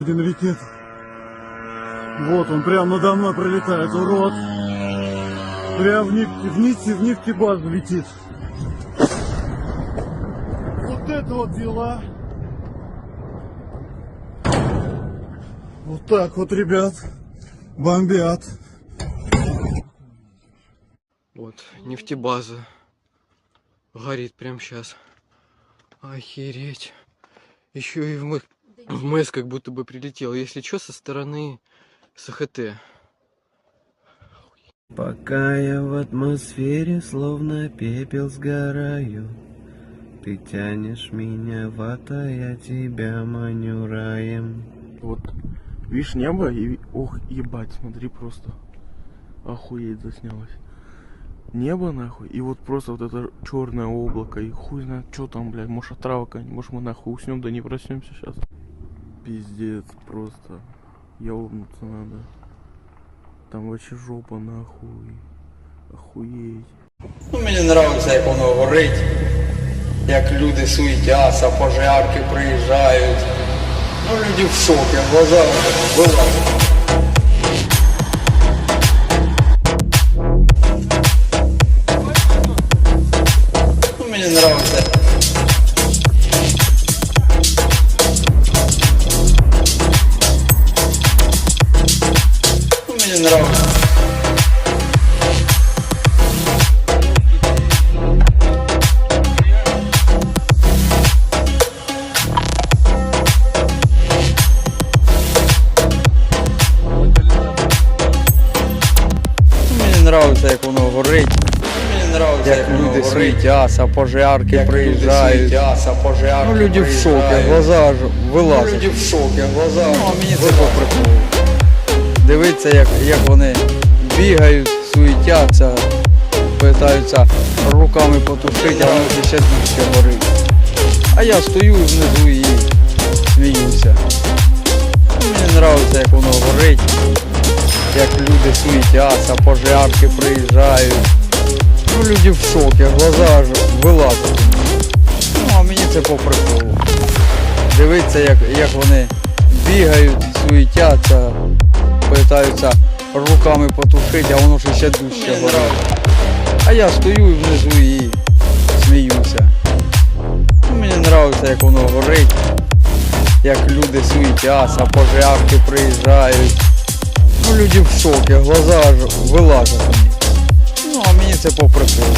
Один летит. Вот он прямо надо мной пролетает, урод. Прям в, нефть, в, нефть, в нефтебазу летит. Вот это вот дела. Вот так вот, ребят, бомбят. Вот, нефтебаза. Горит прямо сейчас. Охереть. Еще и в, Мэ- в МЭС как будто бы прилетел. Если что, со стороны СХТ. Пока я в атмосфере, словно пепел сгораю Ты тянешь меня в ад, а я тебя маню раем Вот, видишь небо и... Ох, ебать, смотри просто. Охуеть заснялось. Небо нахуй, и вот просто вот это черное облако, и хуй знает, что там, блядь, может отрава какая-нибудь, может мы нахуй уснем, да не проснемся сейчас. Пиздец, просто. Ёбнуться надо. Там вообще жопа нахуй. Охуеть. Ну, мені подобається, як воно горить, як люди суетяться, пожарки приїжджають. Ну, люди в шокі, глаза вилазять. Ну, мені подобається. Мені подобається, як воно горить. Мені подобається, як, люди суетяться, пожарки приїжджають. ну, люди в шокі, глаза ж вилазять. люди в шокі, глаза. Ну, а мені це по Дивиться, як, як вони бігають, суетяться, питаються руками потушити, а воно ще ще горить. А я стою внизу і сміюся. Мені подобається, як воно горить як люди суетяться, пожарки приїжджають. Ну, люди в шокі, глаза ж вилазять. Ну, а мені це по приколу. Дивиться, як, як вони бігають, суетяться, питаються руками потушити, а воно ж ще дужче горить. А я стою внизу і сміюся. Ну, мені подобається, як воно горить, як люди суетяться, пожарки приїжджають. Ну, люди в шокі, глаза ж вилазять. Ну, а мені це по приколу.